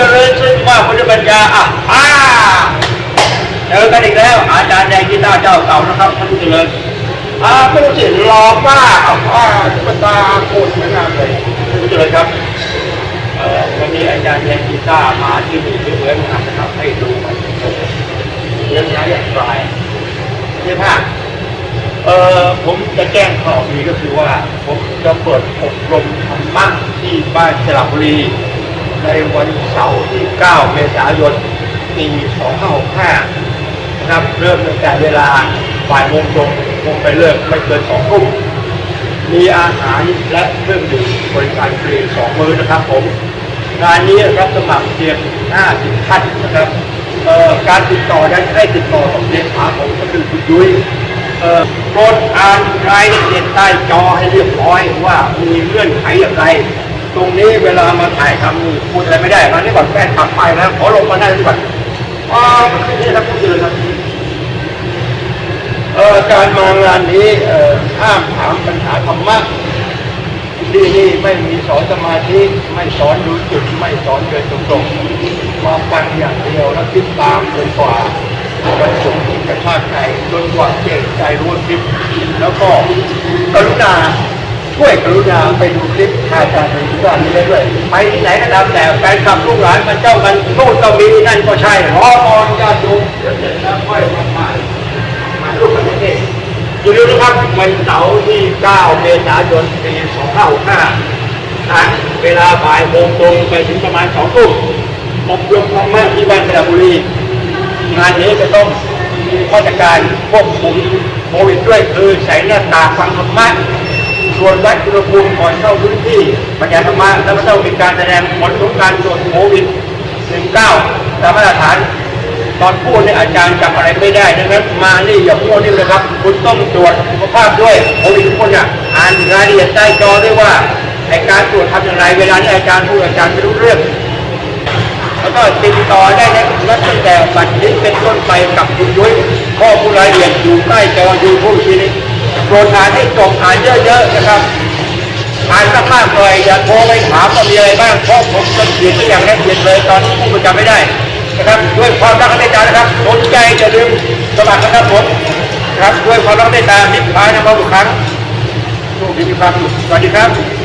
จริญซึ่งว่าพุทธปัญญาอะอ่าเจอกันอีกแล้ว อาจารย์แดงกีตาร์เจ้าเก่านะครับท่านผู้เจริญอ่าไม่รู้สิรอป้าอะอ่าตุ๊กตาโคตรสวยงามเลยท่านผู้เจริญครับเอ่อวันนี้อาจารย์แดงกีตาร์มาที่นี่สวยๆงามนะครับให้ดูมันเรื่องนี้อย่างไรเรื่องภาพเออผมจะแจ้งข่าวดีก็คือว่า ผมจะเปิดอบรมธรรมะที่บ้านสระบุรี ในวันเสาร์ที่ 9 เมษายน ปี 2565 นะครับ เริ่มตั้งแต่เวลาบ่ายโมงตรงคงไปเลิกไม่เกินสองทุ่มมีอาหารและเครื่องดื่มบริการฟรีสองมื้อนะครับผมงานนี้รับสมัครเพียง 50 ท่านนะครับการติดต่อนั้นให้ติดต่อกับเลขาผมก็คือคุณยุ้ยโปรดอ่านรายละเอียดใต้จอให้เรียบร้อยว่ามีเงื่อนไขอย่างไร ตรงนี้เวลามาถ่ายทำพูดอะไรไม่ได้มานี่ก่อนแฟนขับไปแล้วขอลงมาได้ดีกว่าอ๋อนี่ครับพูดเลยครับเอ่อการมางานนี้เอ่อห้ามถามปัญหาธรรมะที่นี่ไม่มีสอนสมาธิไม่สอนดูจุดไม่สอนเดินตรงๆมาฟังอย่างเดียวแล้วคิดตามจนกว่าวันศุกร์ที่กระชากใจจนกว่าเก่งใจรู้คิดแล้วก็กรุณา ช่วยกรุณาไปดูคลิปอาจารย์ในที่บ้านนี้ได้ด้วย ไปที่ไหนก็ตามแต่แฟนคลับลูกหลานมันเจ้ากันนู่นก็มีนั่นก็ใช่รอตอนญาติโยมเดี๋ยวเสร็จแล้วค่อยมาใหม่มาร่วมกันประเทศอย่าลืมนะครับวันเสาร์ที่ 9 เมษายน ปี 2565นะเวลาบ่ายโมงตรงไปถึงประมาณ2ทุ่มอบรมธรรมะที่บ้านสระบุรี งานนี้จะต้องมีมาตรการควบคุมโควิดด้วยคือใส่หน้ากากฟังธรรมะ ส่วนวัดอุณหภูมิก่อนเข้าพื้นที่บรรยายธรรมะแล้วก็ต้องมีการแสดงผลของการตรวจโควิด19ตามมาตรฐาน ตอนพูดเนี่ยอาจารย์จำอะไรไม่ได้นะครับมานี่อย่าพูดนี่เลยครับ คุณต้องตรวจสุขภาพด้วยโควิดทุกคนเนี่ยอ่านรายละเอียดใต้จอด้วยว่าไอการตรวจทำอย่างไรเวลาที่อาจารย์พูดอาจารย์ไม่รู้เรื่องแล้วก็ติดต่อได้นะนับตั้งแต่บัตรนี้เป็นต้นไปกับคุณยุ้ยข้อมูลรายละเอียดอยู่ใต้จอยูทูบทีนี้ โปรดอ่านให้จบอ่านเยอะๆนะครับ อ่านมากๆเลยอย่าโทรไปถามว่ามีอะไรบ้างเพราะผมจะเขียนไปอย่างละเอียดเลยตอนนี้ผมจำไม่ได้นะครับด้วยความรักและเมตตานะครับสนใจจะลืมสมัครนะครับผมนะครับด้วยความรักและเมตตาทิพพายนะครับทุกครั้งโชคดีมีความสุขสวัสดีครับ